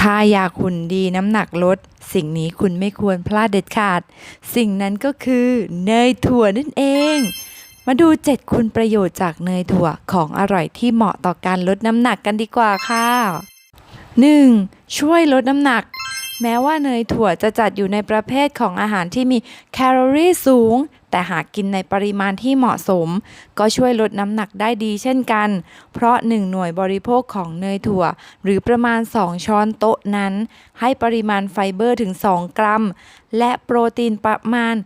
ถ้าอยากหุ่นดีน้ำหนักลด สิ่งนี้คุณไม่ควรพลาดเด็ดขาด สิ่งนั้นก็คือเนยถั่วนั่นเอง มาดู 7 คุณประโยชน์จากเนยถั่วของอร่อยที่เหมาะต่อการลดน้ำหนักกันดีกว่าค่ะ 1. ช่วยลดน้ำหนัก แม้ว่าเนยถั่วจะจัดอยู่ในประเภทของอาหารที่มีแคลอรี่สูง แต่หากกินในปริมาณที่เหมาะสม ก็ช่วยลดน้ำหนักได้ดีเช่นกัน เพราะ 1 หน่วยบริโภคของเนยถั่ว หรือประมาณ 2 ช้อนโต๊ะนั้น ให้ปริมาณไฟเบอร์ถึง 2 กรัม และโปรตีนประมาณ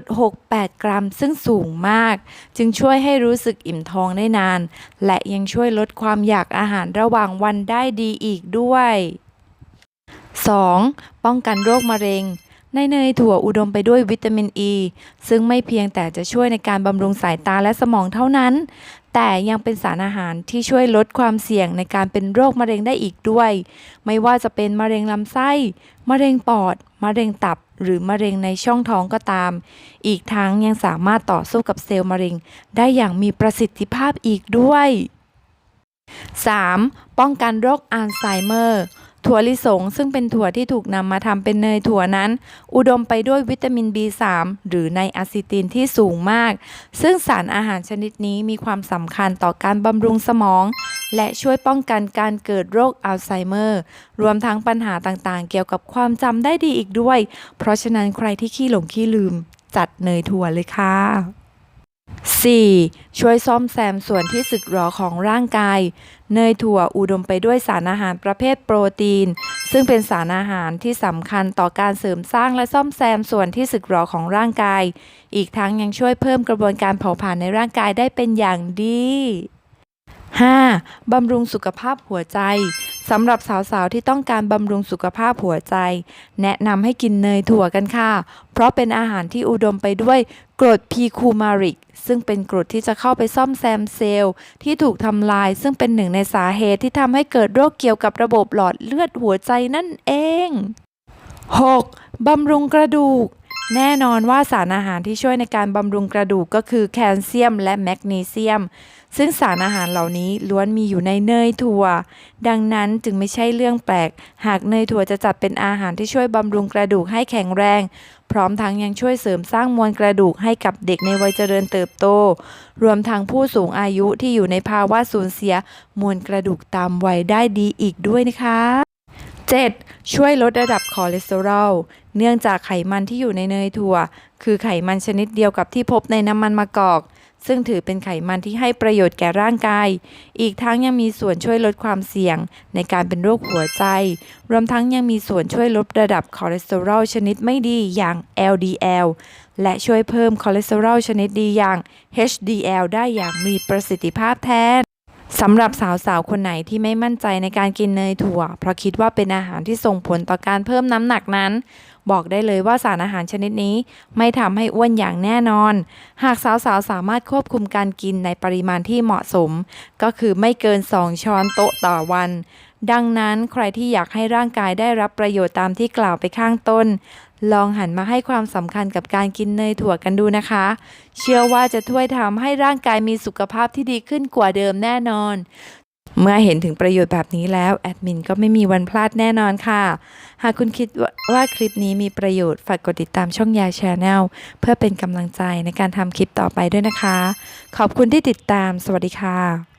7.68 กรัมซึ่งสูงมาก จึงช่วยให้รู้สึกอิ่มท้องได้นาน และยังช่วยลดความอยากอาหารระหว่างวันได้ดีอีกด้วย 2. ป้องกันโรคมะเร็ง ในเนยถั่วอุดมไปด้วยวิตามินอ e, ีซึ่งไม่เพียงแต่จะช่วยในการบำรุงสายตาและสมองเท่านั้น แต่ยังเป็นสารอาหารที่ช่วยลดความเสี่ยงในการเป็นโรคมะเร็งได้อีกด้วย ไม่ว่าจะเป็นมะเร็งลำไส้ มะเร็งปอด มะเร็งตับ หรือมะเร็งในช่องท้องก็ตาม อีกทั้งยังสามารถต่อสู้กับเซลล์มะเร็ง ได้อย่างมีประสิทธิภาพอีกด้วย 3. ป้องกันโรคอัลไซเมอร์ ถั่วลิสงซึ่งเป็นถั่วที่ถูกนำมาทำเป็นเนยถั่วนั้น อุดมไปด้วยวิตามิน B3 หรือไนอะซิตินที่สูงมาก ซึ่งสารอาหารชนิดนี้มีความสำคัญต่อการบำรุงสมอง และช่วยป้องกันการเกิดโรคอัลไซเมอร์ รวมทั้งปัญหาต่างๆ เกี่ยวกับความจำได้ดีอีกด้วย เพราะฉะนั้นใครที่ขี้หลงขี้ลืม จัดเนยถั่วเลยค่ะ 4. ช่วยซ่อมแซมส่วนที่สึกหรอของร่างกาย เนยถั่วอุดมไปด้วยสารอาหารประเภทโปรตีน ซึ่งเป็นสารอาหารที่สำคัญต่อการเสริมสร้างและซ่อมแซมส่วนที่สึกหรอของร่างกาย อีกทั้งยังช่วยเพิ่มกระบวนการเผาผลาญในร่างกายได้เป็นอย่างดี 5. บำรุงสุขภาพหัวใจ สำหรับสาวๆที่ต้องการบำรุงสุขภาพหัวใจ แนะนำให้กินเนยถั่วกันค่ะ เพราะเป็นอาหารที่อุดมไปด้วยกรดพีคูมาริก ซึ่งเป็นกรดที่จะเข้าไปซ่อมแซมเซลล์ ที่ถูกทำลาย ซึ่งเป็นหนึ่งในสาเหตุที่ทำให้เกิดโรคเกี่ยวกับระบบหลอดเลือดหัวใจนั่นเอง 6. บำรุงกระดูก แน่นอนว่าสารอาหารที่ช่วยในการบำรุงกระดูกก็คือแคลเซียมและแมกนีเซียม ซึ่งสารอาหารเหล่านี้ล้วนมีอยู่ในเนยถั่ว ดังนั้นจึงไม่ใช่เรื่องแปลก หากเนยถั่วจะจัดเป็นอาหารที่ช่วยบำรุงกระดูกให้แข็งแรง พร้อมทั้งยังช่วยเสริมสร้างมวลกระดูกให้กับเด็กในวัยเจริญเติบโต รวมทั้งผู้สูงอายุที่อยู่ในภาวะสูญเสีย มวลกระดูกตามวัยได้ดีอีกด้วยนะคะ 7. ช่วยลดระดับคอเลสเตอรอล เนื่องจากไขมันที่อยู่ในเนยถั่ว คือไขมันชนิดเดียวกับที่พบในน้ำมันมะกอก ซึ่งถือเป็นไขมันที่ให้ประโยชน์แก่ร่างกาย อีกทั้งยังมีส่วนช่วยลดความเสี่ยง ในการเป็นโรคหัวใจ รวมทั้งยังมีส่วนช่วยลดระดับคอเลสเตอรอลชนิดไม่ดีอย่าง LDL และช่วยเพิ่มคอเลสเตอรอลชนิดดีอย่าง HDL ได้อย่างมีประสิทธิภาพแทน สำหรับสาวๆ คนไหนที่ไม่มั่นใจในการกินเนยถั่ว เพราะคิดว่าเป็นอาหารที่ส่งผลต่อการเพิ่มน้ำหนักนั้น บอกได้เลยว่าสารอาหารชนิดนี้ไม่ทำให้อ้วนอย่างแน่นอน หากสาวๆ สามารถควบคุมการกินในปริมาณที่เหมาะสม ก็คือไม่เกิน 2 ช้อนโต๊ะต่อวัน ดังนั้นใครที่อยากให้ร่างกายได้รับประโยชน์ตามที่กล่าวไปข้างต้น ลองหันมาให้ความสำคัญกับการกินเนยถั่วกันดูนะคะ เชื่อว่าจะช่วยทำให้ร่างกายมีสุขภาพที่ดีขึ้นกว่าเดิมแน่นอน เมื่อเห็นถึงประโยชน์แบบนี้แล้ว แอดมินก็ไม่มีวันพลาดแน่นอนค่ะ หากคุณคิดว่าวาคลิปนี้มีประโยชน์ฝากกดติดตามช่องยาชาแนลเพื่อเป็นกำลังใจในการทำคลิปต่อไปด้วยนะคะ ขอบคุณที่ติดตาม สวัสดีค่ะ